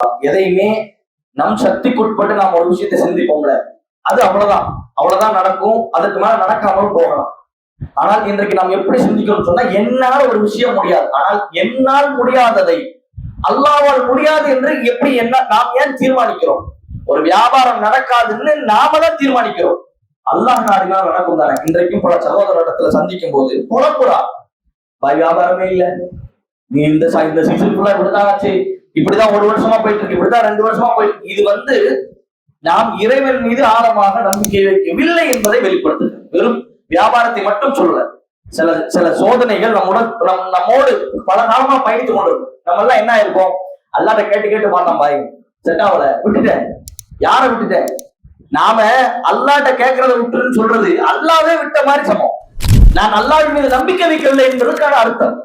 எதையுமே நம் சக்திக்குட்பட்டு நாம் ஒரு விஷயத்தை சிந்திப்போம்ல. அது அவ்வளவுதான். அவ்வளவுதான் நடக்கும். அதுக்கு மேல நடக்காமல் போகலாம். ஆனால் இன்றைக்கு நாம் எப்படி சிந்திக்கணும்னு சொன்னா என்னால் ஒரு விஷயம் முடியாது. ஆனால் என்னால் முடியாததை. அல்லாவால் முடியாது என்று எப்படி என்ன நாம் ஏன் தீர்மானிக்கிறோம்? ஒரு வியாபாரம் நடக்காதுன்னு நாம தான் தீர்மானிக்கிறோம். அல்லாஹ் நாடினால் நடக்கும் தானே. இன்றைக்கும் பல சகோதர இடத்துல சந்திக்கும் போது புலப்புறா பாய் வியாபாரமே இல்லை. நீ இந்த இந்த சீசன் ஃபுல்லா இப்படிதான் ஆச்சு இப்படிதான் ஒரு வருஷமா போயிட்டு இருக்கு இப்படிதான் ரெண்டு வருஷமா போயிட்டு இது வந்து நாம் இறைவன் மீது ஆழமாக நம்பிக்கை வைக்கவில்லை என்பதை வெளிப்படுத்துகிறது. வெறும் வியாபாரத்தை மட்டும் சொல்லல. சில சில சோதனைகள் நம்முடன் நம் நம்மோடு பல காலமா பயணித்து கொண்டிருக்கும். நம்ம எல்லாம் என்ன ஆயிருப்போம்? அல்லாட்ட கேட்டு கேட்டு மாட்டோம் பாய் செட் ஆகல விட்டுட்டேன். யாரை விட்டுட்டேன்? நாம அல்லாட்ட கேட்கறத விட்டுன்னு சொல்றது அல்லாவே விட்ட மாதிரி சமம். நான் அல்லாவின் மீது நம்பிக்கை வைக்கவில்லை என்பதற்கான அர்த்தம்.